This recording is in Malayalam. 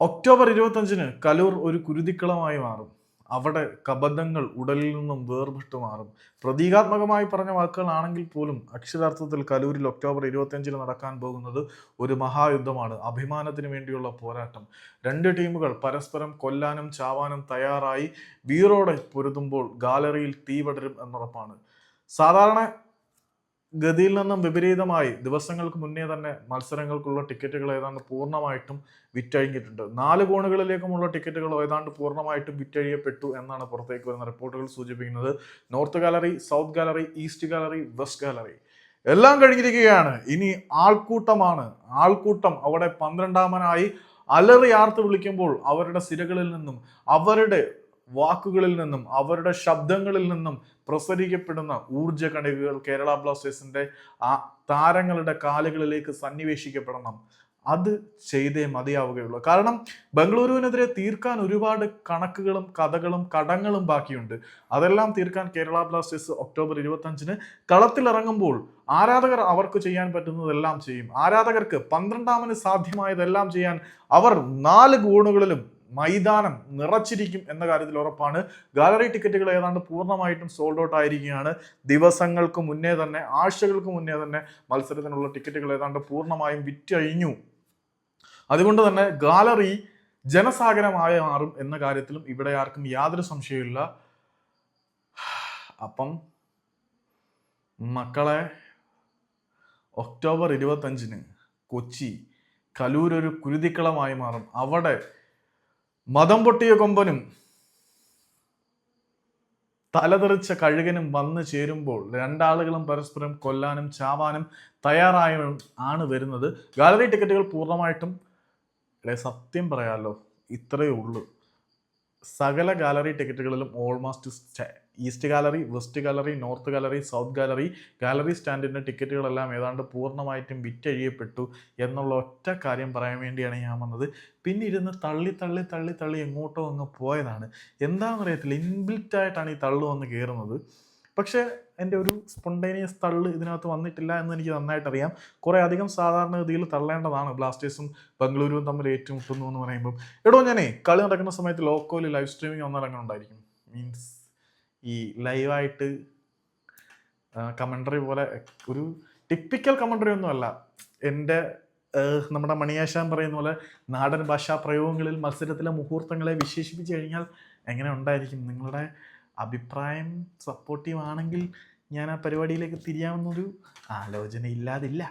ഒക്ടോബർ ഇരുപത്തഞ്ചിന് കലൂർ ഒരു കുരുതിക്കളമായി മാറും. അവിടെ കബന്ധങ്ങൾ ഉടലിൽ നിന്നും വേർപെട്ട് മാറും. പ്രതീകാത്മകമായി പറഞ്ഞ വാക്കുകളാണെങ്കിൽ പോലും അക്ഷരാർത്ഥത്തിൽ കലൂരിൽ ഒക്ടോബർ ഇരുപത്തിയഞ്ചിന് നടക്കാൻ പോകുന്നത് ഒരു മഹായുദ്ധമാണ്. അഭിമാനത്തിന് വേണ്ടിയുള്ള പോരാട്ടം. രണ്ട് ടീമുകൾ പരസ്പരം കൊല്ലാനും ചാവാനും തയ്യാറായി. വീറോടെ പൊരുതുമ്പോൾ ഗാലറിയിൽ തീപടരും എന്നുറപ്പാണ്. സാധാരണ ഗതിയിൽ നിന്നും വിപരീതമായി ദിവസങ്ങൾക്ക് മുന്നേ തന്നെ മത്സരങ്ങൾക്കുള്ള ടിക്കറ്റുകൾ ഏതാണ്ട് പൂർണമായിട്ടും വിറ്റഴിഞ്ഞിട്ടുണ്ട്. നാല് കോണുകളിലേക്കുമുള്ള ടിക്കറ്റുകൾ ഏതാണ്ട് പൂർണമായിട്ടും വിറ്റഴിയപ്പെട്ടു എന്നാണ് പുറത്തേക്ക് വരുന്ന റിപ്പോർട്ടുകൾ സൂചിപ്പിക്കുന്നത്. North gallery south gallery east gallery west gallery എല്ലാം കഴിഞ്ഞിരിക്കുകയാണ്. ഇനി ആൾക്കൂട്ടമാണ്. ആൾക്കൂട്ടം അവിടെ പന്ത്രണ്ടാമനായി അലറി ആർത്ത് വിളിക്കുമ്പോൾ അവരുടെ സിരകളിൽ നിന്നും അവരുടെ വാക്കുകളിൽ നിന്നും അവരുടെ ശബ്ദങ്ങളിൽ നിന്നും പ്രസരിക്കപ്പെടുന്ന ഊർജ കണികകൾ കേരള ബ്ലാസ്റ്റേഴ്സിന്റെ ആ താരങ്ങളുടെ കാലുകളിലേക്ക് സന്നിവേശിക്കപ്പെടണം. അത് ചെയ്തേ മതിയാവുകയുള്ളൂ. കാരണം ബംഗളൂരുവിനെതിരെ തീർക്കാൻ ഒരുപാട് കണക്കുകളും കഥകളും കടങ്ങളും ബാക്കിയുണ്ട്. അതെല്ലാം തീർക്കാൻ കേരള ബ്ലാസ്റ്റേഴ്സ് ഒക്ടോബർ ഇരുപത്തഞ്ചിന് കളത്തിലിറങ്ങുമ്പോൾ ആരാധകർ അവർക്ക് ചെയ്യാൻ പറ്റുന്നതെല്ലാം ചെയ്യും. ആരാധകർക്ക് പന്ത്രണ്ടാമന് സാധ്യമായതെല്ലാം ചെയ്യാൻ അവർ നാല് ഗോണുകളിലും മൈതാനം നിറച്ചിരിക്കും എന്ന കാര്യത്തിൽ ഉറപ്പാണ്. ഗാലറി ടിക്കറ്റുകൾ ഏതാണ്ട് പൂർണമായിട്ടും സോൾഡ് ഔട്ട് ആയിരിക്കുകയാണ്. ദിവസങ്ങൾക്ക് മുന്നേ തന്നെ ആഴ്ചകൾക്ക് മുന്നേ തന്നെ മത്സരത്തിനുള്ള ടിക്കറ്റുകൾ ഏതാണ്ട് പൂർണമായും വിറ്റഴിഞ്ഞു. അതുകൊണ്ട് തന്നെ ഗാലറി ജനസാഗരമായി മാറും എന്ന കാര്യത്തിലും ഇവിടെ ആർക്കും യാതൊരു സംശയമില്ല അപ്പം മക്കളെ ഒക്ടോബർ ഇരുപത്തഞ്ചിന് കൊച്ചി കലൂർ ഒരു കുരുതിക്കളമായി മാറും. അവിടെ മതം പൊട്ടിയ കൊമ്പനും തലതെറിച്ച കഴുകനും വന്നു ചേരുമ്പോൾ രണ്ടാളുകളും പരസ്പരം കൊല്ലാനും ചാവാനും തയ്യാറായ ആണ് വരുന്നത്. ഗാലറി ടിക്കറ്റുകൾ പൂർണമായിട്ടും സത്യം പറയാലോ ഇത്രയേ ഉള്ളൂ. സകല gallery ടിക്കറ്റുകളിലും almost east gallery west gallery north gallery south gallery gallery സ്റ്റാൻഡിന്റെ ടിക്കറ്റുകളെല്ലാം ഏതാണ്ട് പൂർണമായിട്ടും വിറ്റഴിയപ്പെട്ടു എന്നുള്ള ഒറ്റ കാര്യം പറയാൻ വേണ്ടിയാണ് ഞാൻ വന്നത്. പിന്നെ ഇരുന്ന് തള്ളി തള്ളി തള്ളി തള്ളി എങ്ങോട്ടോ അങ്ങ് പോയതാണ്. എന്താണെന്ന് അറിയത്തില്ല ഇൻബിൽറ്റ് ആയിട്ടാണ് ഈ തള്ളു വന്ന് കയറുന്നത്. പക്ഷേ എന്റെ ഒരു സ്പോണ്ടേനിയസ് തള്ള് ഇതിനകത്ത് വന്നിട്ടില്ല എന്ന് എനിക്ക് നന്നായിട്ട് അറിയാം കുറേ അധികം സാധാരണഗതിയിൽ തള്ളേണ്ടതാണ് ബ്ലാസ്റ്റേഴ്സും ബംഗളൂരുവും തമ്മിൽ ഏറ്റുമുട്ടുന്നു എന്ന് പറയുമ്പോൾ എടോ ഞാനേ കളി നടക്കുന്ന സമയത്ത് ലോക്കോയിൽ ലൈവ് സ്ട്രീമിംഗ് ഒന്നടങ്കം ഉണ്ടായിരിക്കും മീൻസ് ഈ ലൈവായിട്ട് കമന്ററി പോലെ ഒരു ടിപ്പിക്കൽ കമന്ററി ഒന്നുമല്ല എന്റെ നമ്മുടെ മണിയാശാൻ പറയുന്ന പോലെ നാടൻ ഭാഷാ പ്രയോഗങ്ങളിൽ മത്സരത്തിലെ മുഹൂർത്തങ്ങളെ വിശേഷിപ്പിച്ച് കഴിഞ്ഞാൽ എങ്ങനെ ഉണ്ടായിരിക്കും? നിങ്ങളുടെ അഭിപ്രായം സപ്പോർട്ടീവ് ആണെങ്കിൽ ഞാൻ ആ പരിപാടിയിലേക്ക് തിരിയാമെന്നൊരു ആലോചന ഇല്ലാതില്ല